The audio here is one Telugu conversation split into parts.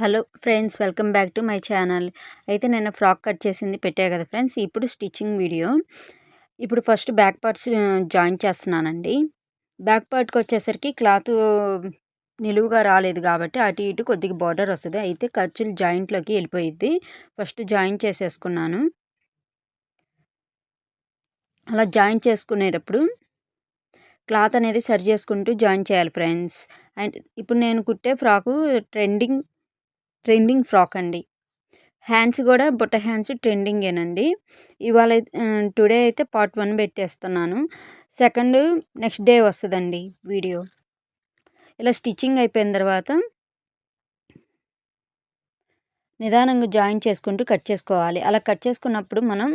Hello friends welcome back to my channel. అయితే నేను ఫ్రాక్ కట్ చేసింది పెట్టా కదా ఫ్రెండ్స్ ఇప్పుడు స్టిచ్చింగ్ వీడియో. ఇప్పుడు ఫస్ట్ బ్యాక్ పార్ట్స్ జాయిన్ చేస్తున్నానండి. బ్యాక్ పార్ట్కి వచ్చేసరికి క్లాత్ నిలువుగా రాలేదు కాబట్టి అటు ఇటు కొద్దిగా బార్డర్ వస్తుంది. అయితే ఖర్చులు జాయింట్లోకి వెళ్ళిపోయిద్ది. ఫస్ట్ జాయిన్ చేసేసుకున్నాను. అలా జాయిన్ చేసుకునేటప్పుడు క్లాత్ అనేది సరి చేసుకుంటూ జాయిన్ చేయాలి ఫ్రెండ్స్. అండ్ ఇప్పుడు నేను కుట్టే ఫ్రాకు ట్రెండింగ్ ట్రెండింగ్ ఫ్రాక్ అండి. హ్యాండ్స్ కూడా బుట్ట హ్యాండ్స్ ట్రెండింగేనండి. ఇవాళ టుడే అయితే పార్ట్ వన్ పెట్టేస్తున్నాను. సెకండ్ నెక్స్ట్ డే వస్తుందండి వీడియో. ఇలా స్టిచ్చింగ్ అయిపోయిన తర్వాత నిదానంగా జాయిన్ చేసుకుంటూ కట్ చేసుకోవాలి. అలా కట్ చేసుకున్నప్పుడు మనం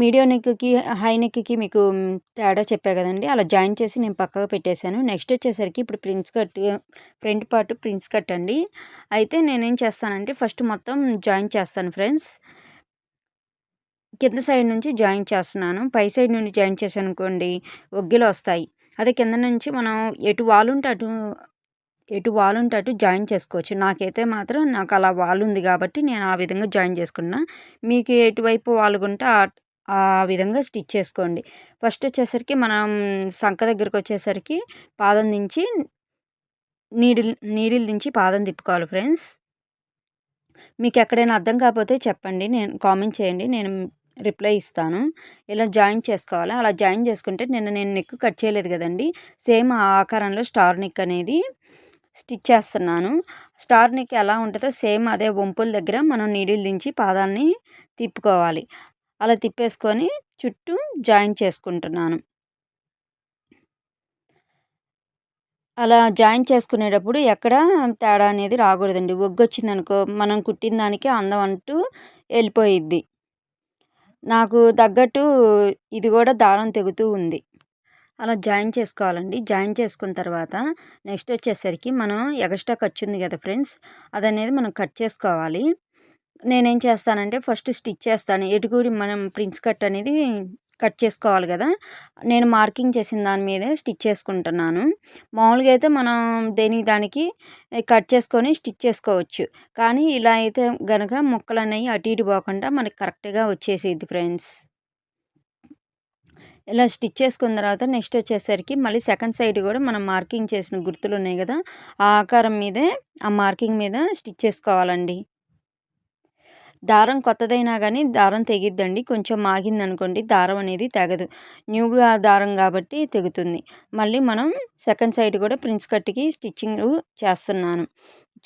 మీడియో నెక్కి హై నెక్కి మీకు తేడా చెప్పా కదండి. అలా జాయిన్ చేసి నేను పక్కగా పెట్టేశాను. నెక్స్ట్ వచ్చేసరికి ఇప్పుడు prince cut front part prince cut అండి అయితే నేనేం చేస్తానంటే ఫస్ట్ మొత్తం జాయిన్ చేస్తాను ఫ్రెండ్స్. కింద సైడ్ నుంచి జాయిన్ చేస్తున్నాను. పై సైడ్ నుండి జాయిన్ చేశాను అనుకోండి ఒగ్గిలు వస్తాయి. అదే కింద నుంచి మనం ఎటు వాలుంటే అటు ఎటు వాలుంటే అటు జాయిన్ చేసుకోవచ్చు. నాకైతే మాత్రం నాకు అలా వాల్ ఉంది కాబట్టి నేను ఆ విధంగా జాయిన్ చేసుకున్నా. మీకు ఎటువైపు వాలుగుంటే ఆ విధంగా స్టిచ్ చేసుకోండి. ఫస్ట్ వచ్చేసరికి మనం సంక దగ్గరకు వచ్చేసరికి పాదం దించి నీడిల్ నీడిల్ దించి పాదం తిప్పుకోవాలి ఫ్రెండ్స్. మీకు ఎక్కడైనా అర్థం కాకపోతే చెప్పండి. నేను కామెంట్ చేయండి. నేను రిప్లై ఇస్తాను. ఇలా జాయిన్ చేసుకోవాలి. అలా జాయిన్ చేసుకుంటే నిన్న నేను నెక్ కట్ చేయలేదు కదండి. సేమ్ ఆ ఆకారంలో స్టార్ నెక్ అనేది స్టిచ్ చేస్తున్నాను. స్టార్ నెక్ ఎలా ఉంటుందో సేమ్ అదే వంపుల దగ్గర మనం నీడిల్ దించి పాదాన్ని తిప్పుకోవాలి. అలా తిప్పేసుకొని చుట్టూ జాయిన్ చేసుకుంటున్నాను. అలా జాయిన్ చేసుకునేటప్పుడు ఎక్కడ తేడా అనేది రాకూడదండి. ఒగ్గొచ్చిందనుకో మనం కుట్టిన దానికి అందం అంటూ వెళ్ళిపోయిద్ది. నాకు తగ్గట్టు ఇది కూడా దారం తెగుతూ ఉంది. అలా జాయిన్ చేసుకోవాలండి. జాయిన్ చేసుకున్న తర్వాత నెక్స్ట్ వచ్చేసరికి మనం ఎక్స్ట్రా ఖర్చు ఉంది కదా ఫ్రెండ్స్ అదనేది మనం కట్ చేసుకోవాలి. నేనేం చేస్తానంటే ఫస్ట్ స్టిచ్ చేస్తాను. ఎటుకూడి మనం ప్రిన్స్ కట్ అనేది కట్ చేసుకోవాలి కదా. నేను మార్కింగ్ చేసిన దాని మీదే స్టిచ్ చేసుకుంటున్నాను. మామూలుగా అయితే మనం దేనికి దానికి కట్ చేసుకొని స్టిచ్ చేసుకోవచ్చు. కానీ ఇలా అయితే గనక ముక్కలు అనేవి అటు ఇటు పోకుండా మనకి కరెక్ట్గా వచ్చేసేది ఫ్రెండ్స్. ఇలా స్టిచ్ చేసుకున్న తర్వాత నెక్స్ట్ వచ్చేసరికి మళ్ళీ సెకండ్ సైడ్ కూడా మనం మార్కింగ్ చేసిన గుర్తులు ఉన్నాయి కదా. ఆ ఆకారం మీదే ఆ మార్కింగ్ మీద స్టిచ్ చేసుకోవాలండి. దారం కొత్తదైనా కానీ దారం తెగిద్దండి. కొంచెం మాగిందనుకోండి దారం అనేది తెగదు. న్యూగా దారం కాబట్టి తెగుతుంది. మళ్ళీ మనం సెకండ్ సైడ్ కూడా ప్రిన్స్ కట్కి స్టిచ్చింగ్ చేస్తున్నాను.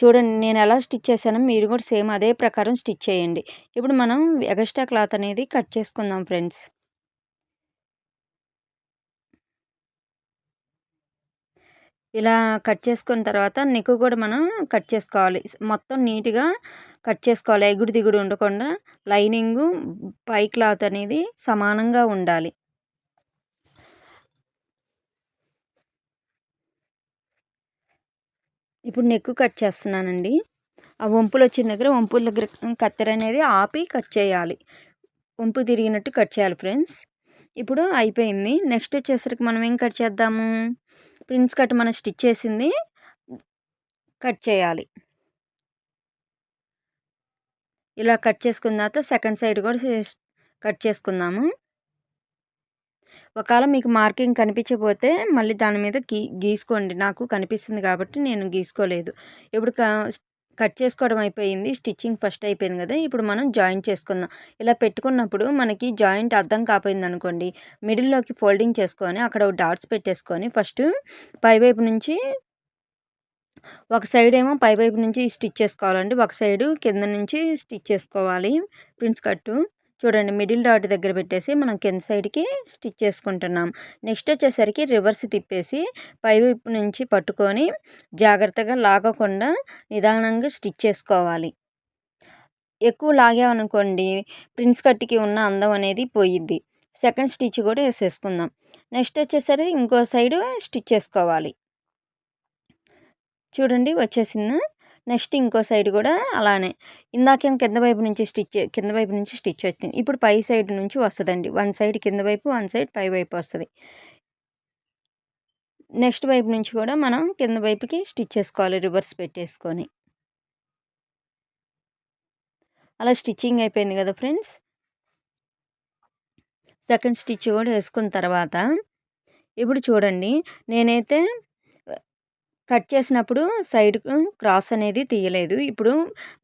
చూడండి నేను ఎలా స్టిచ్ చేశానో మీరు కూడా సేమ్ అదే ప్రకారం స్టిచ్ చేయండి. ఇప్పుడు మనం ఎగస్ట్రా క్లాత్ అనేది కట్ చేసుకుందాం ఫ్రెండ్స్. ఇలా కట్ చేసుకున్న తర్వాత నెక్ కూడా మనం కట్ చేసుకోవాలి. మొత్తం నీట్గా కట్ చేసుకోవాలి. ఎగుడు దిగుడు ఉండకుండా లైనింగు పై క్లాత్ అనేది సమానంగా ఉండాలి. ఇప్పుడు నెక్ కట్ చేస్తున్నానండి. ఆ వంపులు వచ్చిన దగ్గర వంపుల దగ్గర కత్తెర అనేది ఆపి కట్ చేయాలి. వంపు తిరిగినట్టు కట్ చేయాలి ఫ్రెండ్స్. ఇప్పుడు అయిపోయింది. నెక్స్ట్ వచ్చేసరికి మనం ఏం కట్ చేద్దాము? ప్రిన్స్ కట్ మనం స్టిచ్ చేసింది. కట్ చేయాలి. ఇలా కట్ చేసుకున్న తర్వాత సెకండ్ సైడ్ కూడా కట్ చేసుకుందాము. ఒకవేళ మీకు మార్కింగ్ కనిపించకపోతే మళ్ళీ దాని మీద గీ గీసుకోండి. నాకు కనిపిస్తుంది కాబట్టి నేను గీసుకోలేదు. ఇప్పుడు కట్ చేసుకోవడం అయిపోయింది. స్టిచ్చింగ్ ఫస్ట్ అయిపోయింది కదా ఇప్పుడు మనం జాయింట్ చేసుకుందాం. ఇలా పెట్టుకున్నప్పుడు మనకి జాయింట్ అర్థం కాపోయింది అనుకోండి మిడిల్లోకి ఫోల్డింగ్ చేసుకొని అక్కడ డాట్స్ పెట్టేసుకొని ఫస్ట్ పైవైపు నుంచి ఒక సైడ్ ఏమో పైవైపు నుంచి స్టిచ్ చేసుకోవాలండి ఒక సైడు కింద నుంచి స్టిచ్ చేసుకోవాలి ప్రిన్స్ కట్టు. చూడండి మిడిల్ డాట్ దగ్గర పెట్టేసి మనం కింద సైడ్కి స్టిచ్ చేసుకుంటున్నాం. నెక్స్ట్ వచ్చేసరికి రివర్స్ తిప్పేసి పైవైపు నుంచి పట్టుకొని జాగ్రత్తగా లాగకుండా నిదానంగా స్టిచ్ చేసుకోవాలి. ఎక్కువ లాగామనుకోండి ప్రిన్స్ కట్టికి ఉన్న అందం అనేది పోయిద్ది. సెకండ్ స్టిచ్ కూడా వేసేసుకుందాం. నెక్స్ట్ వచ్చేసరికి ఇంకో సైడు స్టిచ్ చేసుకోవాలి. చూడండి వచ్చేసిందా? నెక్స్ట్ ఇంకో సైడ్ కూడా అలానే. ఇందాకేం కింద వైపు నుంచి స్టిచ్ కింద వైపు నుంచి స్టిచ్ వచ్చింది. ఇప్పుడు పై సైడ్ నుంచి వస్తుందండి. వన్ సైడ్ కింద వైపు వన్ సైడ్ పై వైపు వస్తుంది. నెక్స్ట్ వైపు నుంచి కూడా మనం కింద వైపుకి స్టిచ్ చేసుకోవాలి రివర్స్ పెట్టేసుకొని. అలా స్టిచ్చింగ్ అయిపోయింది కదా ఫ్రెండ్స్? సెకండ్ స్టిచ్ కూడా వేసుకున్న తర్వాత ఇప్పుడు చూడండి. నేనైతే కట్ చేసినప్పుడు సైడ్ క్రాస్ అనేది తీయలేదు. ఇప్పుడు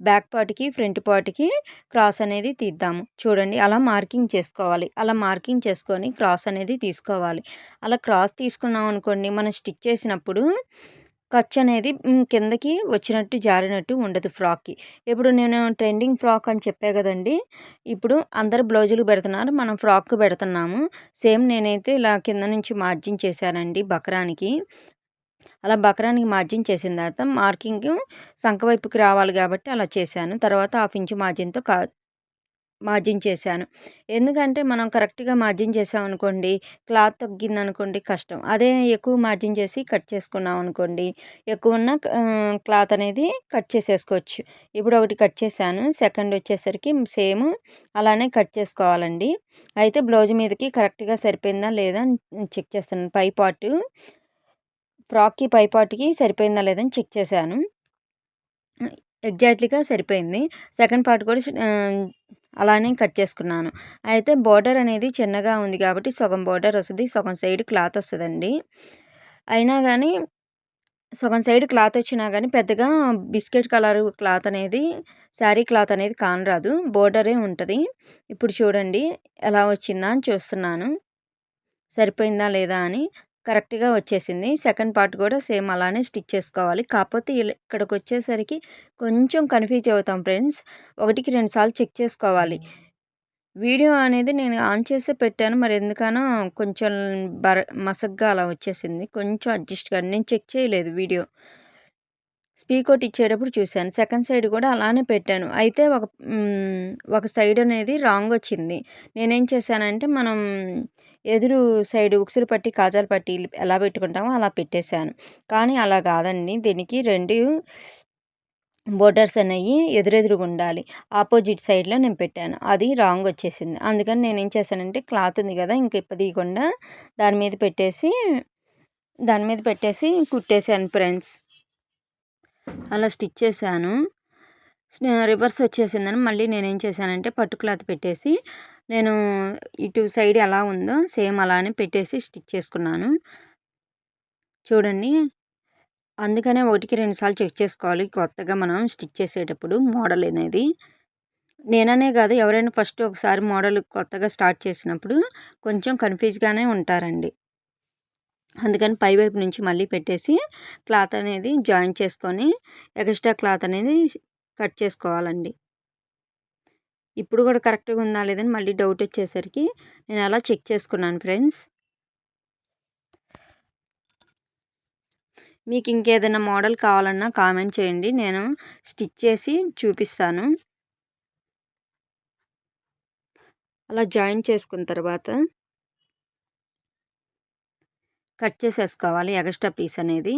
బ్యాక్ పార్ట్కి ఫ్రంట్ పార్ట్కి క్రాస్ అనేది తీద్దాము. చూడండి అలా మార్కింగ్ చేసుకోవాలి. అలా మార్కింగ్ చేసుకొని క్రాస్ అనేది తీసుకోవాలి. అలా క్రాస్ తీసుకున్నాం అనుకోండి మనం స్టిచ్ చేసినప్పుడు ఖర్చు అనేది కిందకి వచ్చినట్టు జారినట్టు ఉండదు ఫ్రాక్కి. ఇప్పుడు నేను ట్రెండింగ్ ఫ్రాక్ అని చెప్పే కదండి ఇప్పుడు అందరు బ్లౌజులు పెడుతున్నారు మనం ఫ్రాక్ పెడుతున్నాము. సేమ్ నేనైతే ఇలా కింద నుంచి మార్జిన్ చేశానండి బక్రానికి. అలా బక్రానికి మార్జిన్ చేసిన తర్వాత మార్కింగ్ సంఖ వైపుకి రావాలి కాబట్టి అలా చేశాను. తర్వాత హాఫ్ ఇంచు మార్జిన్తో కా మార్జిన్ చేశాను. ఎందుకంటే మనం కరెక్ట్గా మార్జిన్ చేసామనుకోండి క్లాత్ తగ్గిందనుకోండి కష్టం. అదే ఎక్కువ మార్జిన్ చేసి కట్ చేసుకున్నాం అనుకోండి ఎక్కువ ఉన్న క్లాత్ అనేది కట్ చేసేసుకోవచ్చు. ఇప్పుడు ఒకటి కట్ చేశాను సెకండ్ వచ్చేసరికి సేమ్ అలానే కట్ చేసుకోవాలండి. అయితే బ్లౌజ్ మీదకి కరెక్ట్గా సరిపోయిందా లేదా చెక్ చేస్తాను పై పార్ట్ ఫ్రాక్కి పైపాటికి సరిపోయిందా లేదని చెక్ చేశాను. ఎగ్జాక్ట్లీగా సరిపోయింది. సెకండ్ పార్ట్ కూడా అలానే కట్ చేసుకున్నాను. అయితే బార్డర్ అనేది చిన్నగా ఉంది కాబట్టి సగం బార్డర్ వస్తుంది సగం సైడ్ క్లాత్ వస్తుందండి. అయినా కానీ సగం సైడ్ క్లాత్ వచ్చినా కానీ పెద్దగా బిస్కెట్ కలర్ క్లాత్ అనేది శారీ క్లాత్ అనేది కానరాదు బోర్డరే ఉంటుంది. ఇప్పుడు చూడండి ఎలా వచ్చిందా అని చూస్తున్నాను. సరిపోయిందా లేదా అని. కరెక్ట్గా వచ్చేసింది. సెకండ్ పార్ట్ కూడా సేమ్ అలానే స్టిచ్ చేసుకోవాలి. కాకపోతే ఇక్కడికి వచ్చేసరికి కొంచెం కన్ఫ్యూజ్ అవుతాం ఫ్రెండ్స్. ఒకటికి రెండు సార్లు చెక్ చేసుకోవాలి. వీడియో అనేది నేను ఆన్ చేసే పెట్టాను. మరి ఎందుకనో కొంచెం బర మసగ్గా అలా వచ్చేసింది. కొంచెం అడ్జస్ట్ కానీ నేను చెక్ చేయలేదు వీడియో. స్పీకౌట్ ఇచ్చేటప్పుడు చూశాను. సెకండ్ సైడ్ కూడా అలానే పెట్టాను. అయితే ఒక ఒక సైడ్ అనేది రాంగ్ వచ్చింది. నేనేం చేశానంటే మనం ఎదురు సైడ్ ఉక్సులు పట్టి కాజాలు పట్టి ఎలా పెట్టుకుంటామో అలా పెట్టేశాను. కానీ అలా కాదండి. దీనికి రెండు బోర్డర్స్ అనేవి ఎదురెదురుగా ఉండాలి. ఆపోజిట్ సైడ్లో నేను పెట్టాను. అది రాంగ్ వచ్చేసింది. అందుకని నేను ఏం చేశానంటే క్లాత్ ఉంది కదా ఇంక ఇప్పదీయకుండా దాని మీద పెట్టేసి దాని మీద పెట్టేసి కుట్టేశాను ఫ్రెండ్స్. అలా స్టిచ్ చేశాను. రివర్స్ వచ్చేసిందని మళ్ళీ నేనేం చేశానంటే పట్టు క్లాత్ పెట్టేసి నేను ఇటు సైడ్ ఎలా ఉందో సేమ్ అలానే పెట్టేసి స్టిచ్ చేసుకున్నాను. చూడండి. అందుకనే ఒకటికి రెండుసార్లు చెక్ చేసుకోవాలి. కొత్తగా మనం స్టిచ్ చేసేటప్పుడు మోడల్ అనేది. నేననే కాదు ఎవరైనా ఫస్ట్ ఒకసారి మోడల్ కొత్తగా స్టార్ట్ చేసినప్పుడు కొంచెం కన్ఫ్యూజ్గానే ఉంటారండి. అందుకని పై వైపు నుంచి మళ్ళీ పెట్టేసి క్లాత్ అనేది జాయిన్ చేసుకొని ఎక్స్ట్రా క్లాత్ అనేది కట్ చేసుకోవాలండి. ఇప్పుడు కూడా కరెక్ట్గా ఉందా లేదని మళ్ళీ డౌట్ వచ్చేసరికి నేను అలా చెక్ చేసుకున్నాను ఫ్రెండ్స్. మీకు ఇంకేదైనా మోడల్ కావాలన్నా కామెంట్ చేయండి. నేను స్టిచ్ చేసి చూపిస్తాను. అలా జాయిన్ చేసుకున్న తర్వాత కట్ చేసేసుకోవాలి ఎగస్ట్రా పీస్ అనేది.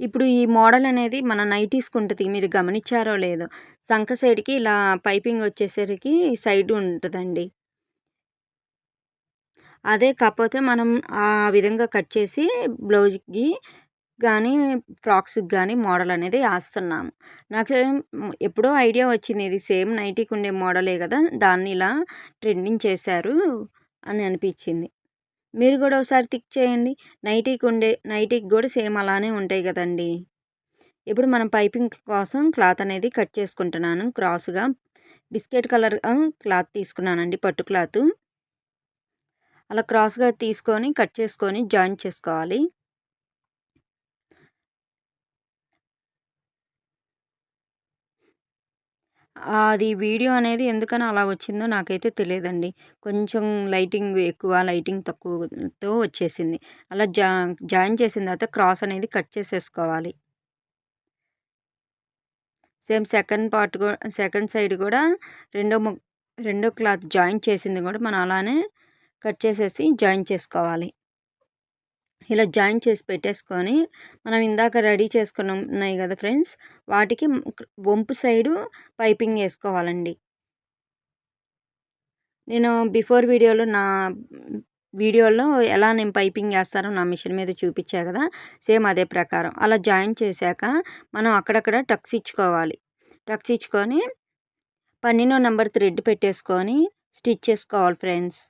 ఇప్పుడు ఈ మోడల్ అనేది మన నైటీస్కి ఉంటుంది మీరు గమనించారో లేదో. సంఖ సైడ్కి ఇలా పైపింగ్ వచ్చేసరికి సైడ్ ఉంటుందండి. అదే కాకపోతే మనం ఆ విధంగా కట్ చేసి బ్లౌజ్కి కానీ ఫ్రాక్స్కి కానీ మోడల్ అనేది వేస్తున్నాము నాకు ఎప్పుడో ఐడియా వచ్చింది ఇది సేమ్ నైటీకి ఉండే మోడలే కదా దాన్ని ఇలా ట్రెండింగ్ చేశారు అని అనిపించింది. మీరు కూడా ఒకసారి థిక్ చేయండి. నైటీకి ఉండే నైటీకి కూడా సేమ్ అలానే ఉంటాయి కదండి. ఇప్పుడు మనం పైపింగ్ కోసం క్లాత్ అనేది కట్ చేసుకుంటున్నాను. క్రాస్గా బిస్కెట్ కలర్ క్లాత్ తీసుకున్నానండి పట్టు క్లాత్. అలా క్రాస్గా తీసుకొని కట్ చేసుకొని జాయిన్ చేసుకోవాలి. అది వీడియో అనేది ఎందుకని అలా వచ్చిందో నాకైతే తెలియదండి. కొంచెం లైటింగ్ ఎక్కువ లైటింగ్ తక్కువతో వచ్చేసింది. అలా జా జాయిన్ చేసిన తర్వాత క్రాస్ అనేది కట్ చేసేసుకోవాలి. సేమ్ సెకండ్ పార్ట్ కూడా సెకండ్ సైడ్ కూడా రెండో రెండో క్లాత్ జాయిన్ చేసింది కూడా మనం అలానే కట్ చేసేసి జాయిన్ చేసుకోవాలి. ఇలా జాయిన్ చేసి పెట్టేసుకొని మనం ఇందాక రెడీ చేసుకున్న ఉన్నాయి కదా ఫ్రెండ్స్ వాటికి వంపు సైడు పైపింగ్ వేసుకోవాలండి. నేను బిఫోర్ వీడియోలో నా వీడియోలో ఎలా నేను పైపింగ్ వేస్తానో నా మిషన్ మీద చూపించా కదా సేమ్ అదే ప్రకారం. అలా జాయిన్ చేశాక మనం అక్కడక్కడ టక్స్ ఇచ్చుకోవాలి. టక్స్ ఇచ్చుకొని పన్నెండో నెంబర్ థ్రెడ్ పెట్టేసుకొని స్టిచ్ చేసుకోవాలి ఫ్రెండ్స్.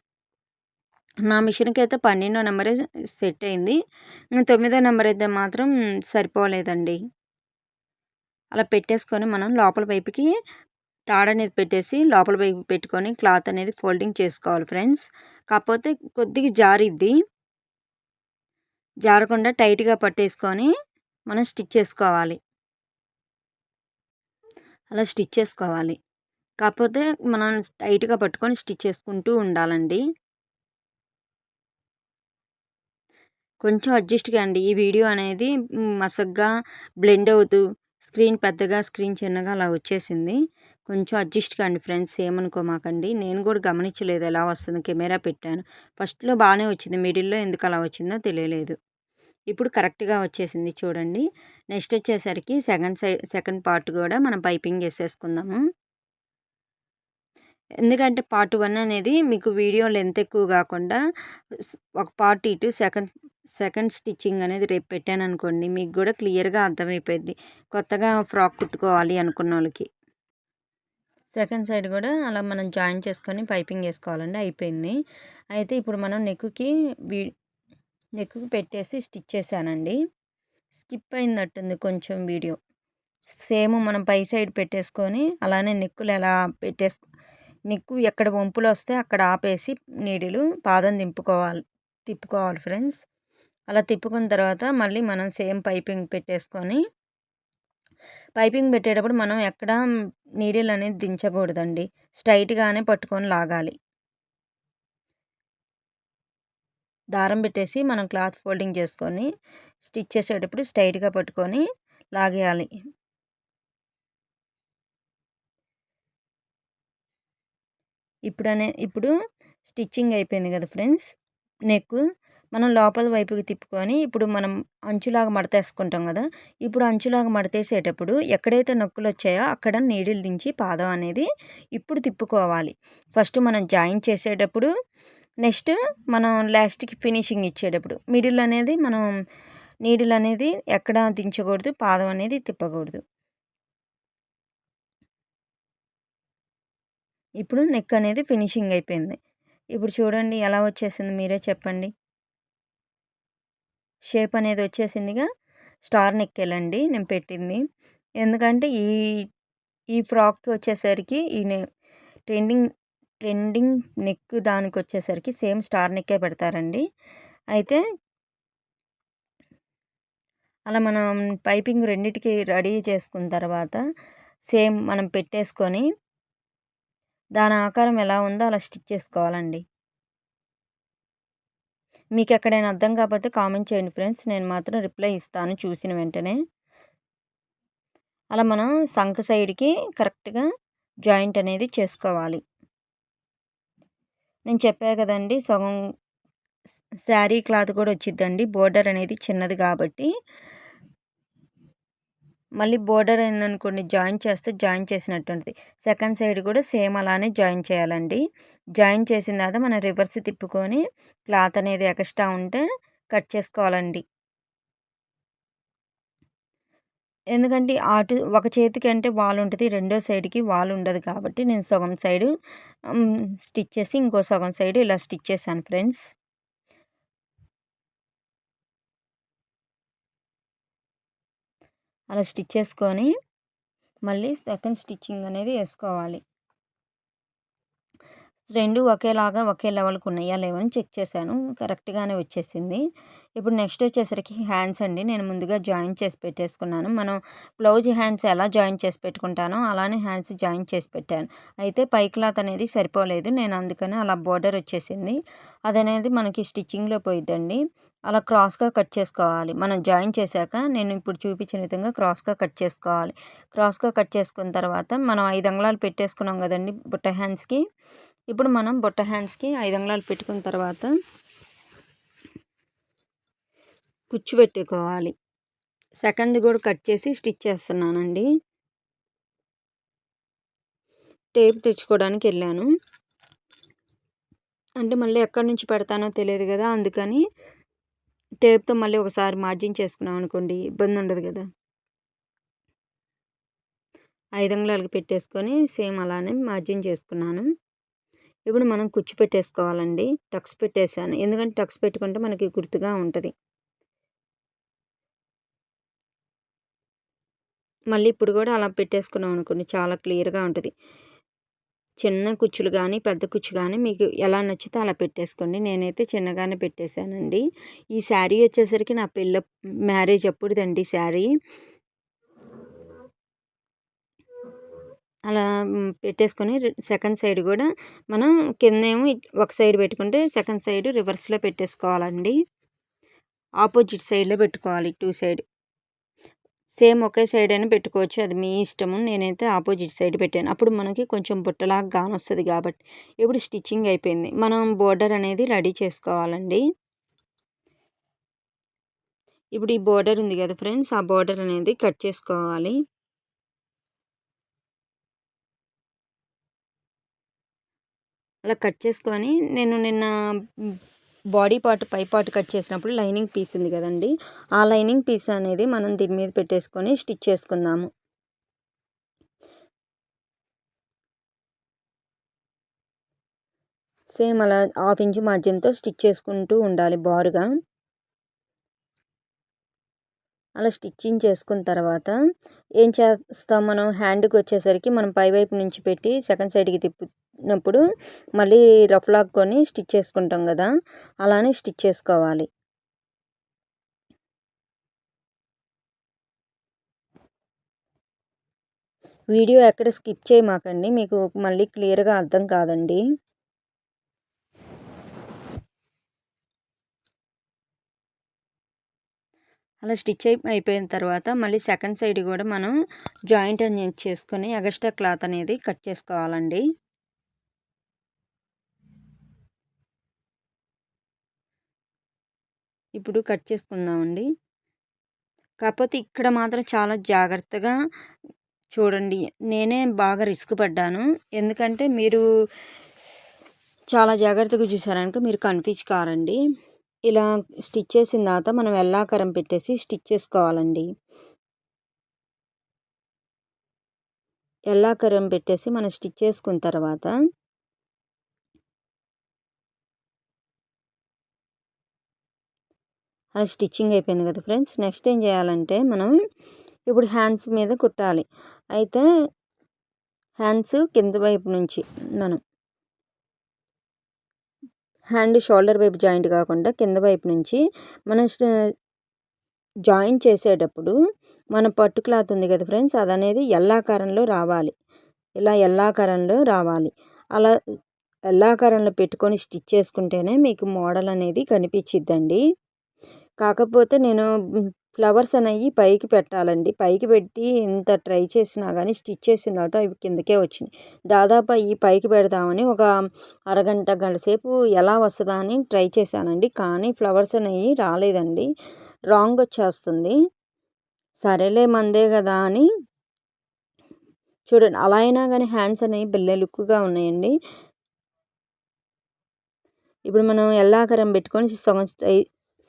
నా మిషన్కి అయితే పన్నెండో నెంబరే సెట్ అయింది తొమ్మిదో నెంబర్ అయితే మాత్రం సరిపోలేదండి. అలా పెట్టేసుకొని మనం లోపల వైపుకి తాడు అనేది పెట్టేసి లోపల వైపు పెట్టుకొని క్లాత్ అనేది ఫోల్డింగ్ చేసుకోవాలి ఫ్రెండ్స్. కాకపోతే కొద్దిగా జారిద్ది. జారకుండా టైట్గా పట్టేసుకొని మనం స్టిచ్ చేసుకోవాలి. అలా స్టిచ్ చేసుకోవాలి. కాకపోతే మనం టైట్గా పట్టుకొని స్టిచ్ చేసుకుంటూ ఉండాలండి. కొంచెం అడ్జస్ట్గా అండి ఈ వీడియో అనేది మసగ్గా బ్లెండ్ అవుతూ స్క్రీన్ పెద్దగా స్క్రీన్ చిన్నగా అలా వచ్చేసింది. కొంచెం అడ్జస్ట్ కాండి ఫ్రెండ్స్ ఏమనుకోమాకండి. నేను కూడా గమనించలేదు ఎలా వస్తుంది కెమెరా పెట్టాను. ఫస్ట్లో బాగానే వచ్చింది మిడిల్లో ఎందుకు అలా వచ్చిందో తెలియలేదు. ఇప్పుడు కరెక్ట్గా వచ్చేసింది చూడండి. నెక్స్ట్ వచ్చేసరికి సెకండ్ సై సెకండ్ పార్ట్ కూడా మనం పైపింగ్ వేసేసుకుందాము. ఎందుకంటే పార్ట్ వన్ అనేది మీకు వీడియో లెంత్ ఎక్కువ కాకుండా ఒక పార్ట్ ఇటు సెకండ్ సెకండ్ స్టిచ్చింగ్ అనేది రేపు పెట్టాను అనుకోండి మీకు కూడా క్లియర్గా అర్థమైపోయింది కొత్తగా ఫ్రాక్ కుట్టుకోవాలి అనుకున్న వాళ్ళకి. సెకండ్ సైడ్ కూడా అలా మనం జాయిన్ చేసుకొని పైపింగ్ వేసుకోవాలండి అయిపోయింది. అయితే ఇప్పుడు మనం నెక్కుకి వీ నెక్కి పెట్టేసి స్టిచ్ చేశానండి. స్కిప్ అయిందట్టుంది కొంచెం వీడియో. సేమ్ మనం పై సైడ్ పెట్టేసుకొని అలానే నెక్కులు ఎలా పెట్టేసు నిక్కు ఎక్కడ వంపులు వస్తే అక్కడ ఆపేసి నీడిలు పాదం దింపుకోవాలి తిప్పుకోవాలి ఫ్రెండ్స్. అలా తిప్పుకున్న తర్వాత మళ్ళీ మనం సేమ్ పైపింగ్ పెట్టేసుకొని పైపింగ్ పెట్టేటప్పుడు మనం ఎక్కడ నీడిల్ అనేది దించకూడదండి. స్ట్రైట్గానే పట్టుకొని లాగాలి. దారం పెట్టేసి మనం క్లాత్ ఫోల్డింగ్ చేసుకొని స్టిచ్ చేసేటప్పుడు స్ట్రైట్గా పట్టుకొని లాగేయాలి. ఇప్పుడనే ఇప్పుడు స్టిచ్చింగ్ అయిపోయింది కదా ఫ్రెండ్స్. నెక్ మనం లోపల వైపుకి తిప్పుకొని ఇప్పుడు మనం అంచులాగా మడతేసుకుంటాం కదా. ఇప్పుడు అంచులాగా మడతేసేటప్పుడు ఎక్కడైతే నొక్కులు వచ్చాయో అక్కడ నీడిల్ దించి పాదం అనేది ఇప్పుడు తిప్పుకోవాలి. ఫస్ట్ మనం జాయిన్ చేసేటప్పుడు నెక్స్ట్ మనం లాస్ట్కి ఫినిషింగ్ ఇచ్చేటప్పుడు మిడిల్ అనేది మనం నీడిల్ అనేది ఎక్కడ దించకూడదు పాదం అనేది తిప్పకూడదు. ఇప్పుడు నెక్ అనేది ఫినిషింగ్ అయిపోయింది. ఇప్పుడు చూడండి ఎలా వచ్చేసింది మీరే చెప్పండి. షేప్ అనేది వచ్చేసిందిగా. స్టార్ నెక్ వెళ్ళండి నేను పెట్టింది. ఎందుకంటే ఈ ఈ ఫ్రాక్కి వచ్చేసరికి ఈ ట్రెండింగ్ ట్రెండింగ్ నెక్ దానికి వచ్చేసరికి సేమ్ స్టార్ నెక్కే పెడతారండి. అయితే అలా మనం పైపింగ్ రెండిటికి రెడీ చేసుకున్న తర్వాత సేమ్ మనం పెట్టేసుకొని దాని ఆకారం ఎలా ఉందో అలా స్టిచ్ చేసుకోవాలండి. మీకు ఎక్కడైనా అర్థం కాకపోతే కామెంట్ చేయండి ఫ్రెండ్స్. నేను మాత్రం రిప్లై ఇస్తాను చూసిన వెంటనే. అలా మనం సంక సైడ్కి కరెక్ట్గా జాయింట్ అనేది చేసుకోవాలి. నేను చెప్పా కదండి సగం శారీ క్లాత్ కూడా వచ్చిద్దండి. బోర్డర్ అనేది చిన్నది కాబట్టి మళ్ళీ బోర్డర్ అయిందనుకోండి జాయిన్ చేస్తే జాయిన్ చేసినట్టుంది సెకండ్ సైడ్ కూడా సేమ్ అలానే జాయిన్ చేయాలండి. జాయిన్ చేసిన తర్వాత మనం రివర్స్ తిప్పుకొని క్లాత్ అనేది ఎక్స్ట్రా ఉంటే కట్ చేసుకోవాలండి. ఎందుకంటే అటు ఒక చేతికి అంటే వాల్ ఉంటుంది రెండో సైడ్కి వాల్ ఉండదు కాబట్టి నేను సగం సైడు స్టిచ్ చేసి ఇంకో సగం సైడ్ ఇలా స్టిచ్ చేశాను ఫ్రెండ్స్. అలా స్టిచ్ చేసుకొని మళ్ళీ సెకండ్ స్టిచ్చింగ్ అనేది వేసుకోవాలి. రెండు ఒకేలాగా ఒకే లెవెల్కి ఉన్నాయా లేవని చెక్ చేశాను. కరెక్ట్గానే వచ్చేసింది. ఇప్పుడు నెక్స్ట్ వచ్చేసరికి హ్యాండ్స్ అండి. నేను ముందుగా జాయిన్ చేసి పెట్టేసుకున్నాను. మనం బ్లౌజ్ హ్యాండ్స్ ఎలా జాయిన్ చేసి పెట్టుకుంటానో అలానే హ్యాండ్స్ జాయిన్ చేసి పెట్టాను. అయితే పై క్లాత్ అనేది సరిపోలేదు. నేను అందుకని అలా బోర్డర్ వచ్చేసింది. అదనేది మనకి స్టిచ్చింగ్లో పోయిద్దండి. అలా క్రాస్గా కట్ చేసుకోవాలి. మనం జాయిన్ చేశాక నేను ఇప్పుడు చూపించిన విధంగా క్రాస్గా కట్ చేసుకోవాలి. క్రాస్గా కట్ చేసుకున్న తర్వాత మనం ఐదు అంగళాలు పెట్టేసుకున్నాం కదండి బుట్ట హ్యాండ్స్కి. ఇప్పుడు మనం బొట్ట హ్యాండ్స్కి ఐదు అంగళాలు పెట్టుకున్న తర్వాత కుచ్చు పెట్టుకోవాలి. సెకండ్ కూడా కట్ చేసి స్టిచ్ చేస్తున్నానండి. టేప్ తెచ్చుకోవడానికి వెళ్ళాను. అంటే మళ్ళీ ఎక్కడి నుంచి పెడతానో తెలియదు కదా అందుకని టేప్తో మళ్ళీ ఒకసారి మార్జిన్ చేసుకున్నాం అనుకోండి ఇబ్బంది ఉండదు కదా. ఐదు అంగుళాలకు పెట్టేసుకొని సేమ్ అలానే మార్జిన్ చేసుకున్నాను. ఇప్పుడు మనం కుచ్చు పెట్టేసుకోవాలండి. టక్స్ పెట్టేశాను. ఎందుకంటే టక్స్ పెట్టుకుంటే మనకి గుర్తుగా ఉంటుంది. మళ్ళీ ఇప్పుడు కూడా అలా పెట్టేసుకున్నాం అనుకోండి చాలా క్లియర్గా ఉంటుంది. చిన్న కుచ్చులు కానీ పెద్ద కుచ్చు కానీ మీకు ఎలా నచ్చితే అలా పెట్టేసుకోండి. నేనైతే చిన్నగానే పెట్టేశానండి. ఈ శారీ వచ్చేసరికి నా పిల్ల మ్యారేజ్ అప్పుడుదండి శారీ. అలా పెట్టేసుకొని సెకండ్ సైడ్ కూడా మనం కిందేమో ఒక సైడ్ పెట్టుకుంటే సెకండ్ సైడ్ రివర్స్లో పెట్టేసుకోవాలండి. ఆపోజిట్ సైడ్లో పెట్టుకోవాలి టూ సైడ్. సేమ్ ఒకే సైడ్ అయినా పెట్టుకోవచ్చు. అది మీ ఇష్టము. నేనైతే ఆపోజిట్ సైడ్ పెట్టాను. అప్పుడు మనకి కొంచెం బుట్టలాగా కానొస్తుంది వస్తుంది కాబట్టి. ఇప్పుడు స్టిచ్చింగ్ అయిపోయింది. మనం బోర్డర్ అనేది రెడీ చేసుకోవాలండి. ఇప్పుడు ఈ బోర్డర్ ఉంది కదా ఫ్రెండ్స్ ఆ బోర్డర్ అనేది కట్ చేసుకోవాలి. అలా కట్ చేసుకొని నేను నిన్న బాడీ పార్ట్ పై పార్ట్ కట్ చేసినప్పుడు లైనింగ్ పీస్ ఉంది కదండి. ఆ లైనింగ్ పీస్ అనేది మనం దీని మీద పెట్టేసుకొని స్టిచ్ చేసుకుందాము. సేమ్ అలా హాఫ్ ఇంచ్ మార్జిన్తో స్టిచ్ చేసుకుంటూ ఉండాలి బారుగా. అలా స్టిచ్చింగ్ చేసుకున్న తర్వాత ఏం చేస్తాం మనం? హ్యాండ్కి వచ్చేసరికి మనం పై వైపు నుంచి పెట్టి సెకండ్ సైడ్కి తిప్పినప్పుడు మళ్ళీ రఫ్ లాక్కొని స్టిచ్ చేసుకుంటాం కదా? అలానే స్టిచ్ చేసుకోవాలి. వీడియో ఎక్కడ స్కిప్ చేయమాకండి. మీకు మళ్ళీ క్లియర్గా అర్థం కాదండి. అలా స్టిచ్ అయిపోయిన తర్వాత మళ్ళీ సెకండ్ సైడ్ కూడా మనం జాయింట్ అని చేసుకొని ఎగస్ట్రా క్లాత్ అనేది కట్ చేసుకోవాలండి. ఇప్పుడు కట్ చేసుకుందామండి. కాకపోతే ఇక్కడ మాత్రం చాలా జాగ్రత్తగా చూడండి నేనే బాగా రిస్క్ పడ్డాను. ఎందుకంటే మీరు చాలా జాగ్రత్తగా చూసారనుకో మీరు కన్ఫ్యూజ్ కారండి. ఇలా స్టిచ్ చేసిన తర్వాత మనం ఎల్లాకరం పెట్టేసి స్టిచ్ చేసుకోవాలండి. ఎల్లాకరం పెట్టేసి మనం స్టిచ్ చేసుకున్న తర్వాత అలా స్టిచ్చింగ్ అయిపోయింది కదా ఫ్రెండ్స్. నెక్స్ట్ ఏం చేయాలంటే మనం ఇప్పుడు హ్యాండ్స్ మీద కుట్టాలి. అయితే హ్యాండ్స్ కింద వైపు నుంచి మనం హ్యాండ్ షోల్డర్ వైపు జాయింట్ కాకుండా కింద వైపు నుంచి మనం జాయింట్ చేసేటప్పుడు మన పట్టు క్లాత్ ఉంది కదా ఫ్రెండ్స్ అది అనేది ఎల్లాకారంలో రావాలి. ఇలా ఎల్లాకారంలో రావాలి. అలా ఎల్లాకారంలో పెట్టుకొని స్టిచ్ చేసుకుంటేనే మీకు మోడల్ అనేది కనిపించిద్దండి. కాకపోతే నేను ఫ్లవర్స్ అనేవి పైకి పెట్టాలండి. పైకి పెట్టి ఇంత ట్రై చేసినా కానీ స్టిచ్ చేసిన తర్వాత ఇవి కిందకే వచ్చినాయి. దాదాపు అవి పైకి పెడదామని ఒక అరగంట గంట సేపు ఎలా వస్తుందా అని ట్రై చేశానండి. కానీ ఫ్లవర్స్ అనేవి రాలేదండి. రాంగ్ వచ్చేస్తుంది. సరేలే మందే కదా అని చూడండి. అలా అయినా కానీ హ్యాండ్స్ అనేవి బిల్లె లుక్గా ఉన్నాయండి. ఇప్పుడు మనం ఎల్లాకరం పెట్టుకొని సగం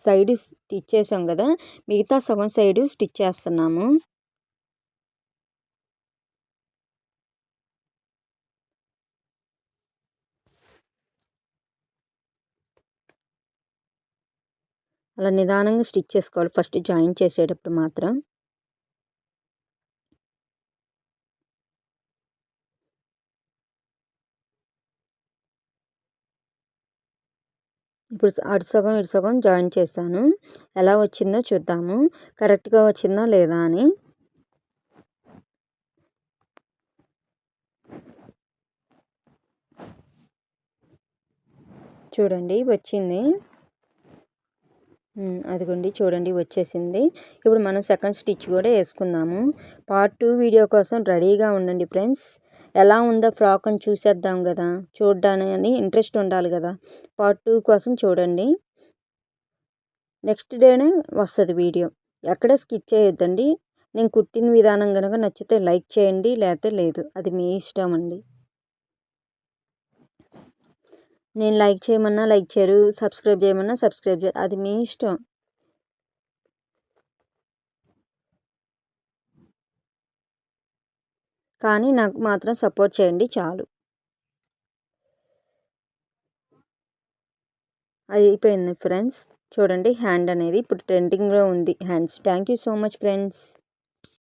సైడ్ స్టిచ్ చేసాం కదా మిగతా సగం సైడు స్టిచ్ చేస్తున్నాము. అలా నిదానంగా స్టిచ్ చేసుకోవాలి. ఫస్ట్ జాయిన్ చేసేటప్పుడు మాత్రం. ఇప్పుడు అటు సగం ఇటు సగం జాయిన్ చేస్తాను ఎలా వచ్చిందో చూద్దాము. కరెక్ట్గా వచ్చిందా లేదా అని. చూడండి వచ్చింది. అదిగోండి చూడండి వచ్చేసింది. ఇప్పుడు మనం సెకండ్ స్టిచ్ కూడా వేసుకుందాము. పార్ట్ టూ వీడియో కోసం రెడీగా ఉండండి ఫ్రెండ్స్. ఎలా ఉందో ఫ్రాక్ అని చూసేద్దాం కదా. చూడ్డానికి ఇంట్రెస్ట్ ఉండాలి కదా. పార్ట్ టూ కోసం చూడండి. నెక్స్ట్ డేనే వస్తుంది వీడియో. ఎక్కడ స్కిప్ చేయొద్దండి. నేను కుట్టిన విధానం కనుక నచ్చితే లైక్ చేయండి లేకపోతే లేదు. అది మీ ఇష్టం అండి. నేను లైక్ చేయమన్నా లైక్ చేయరు సబ్స్క్రైబ్ చేయమన్నా సబ్స్క్రైబ్ చేయరు. అది మీ ఇష్టం. కానీ నాకు మాత్రం సపోర్ట్ చేయండి చాలు. అది అయిపోయింది ఫ్రెండ్స్. చూడండి హ్యాండ్ అనేది ఇప్పుడు ట్రెండింగ్లో ఉంది. Hands. Thank you so much friends.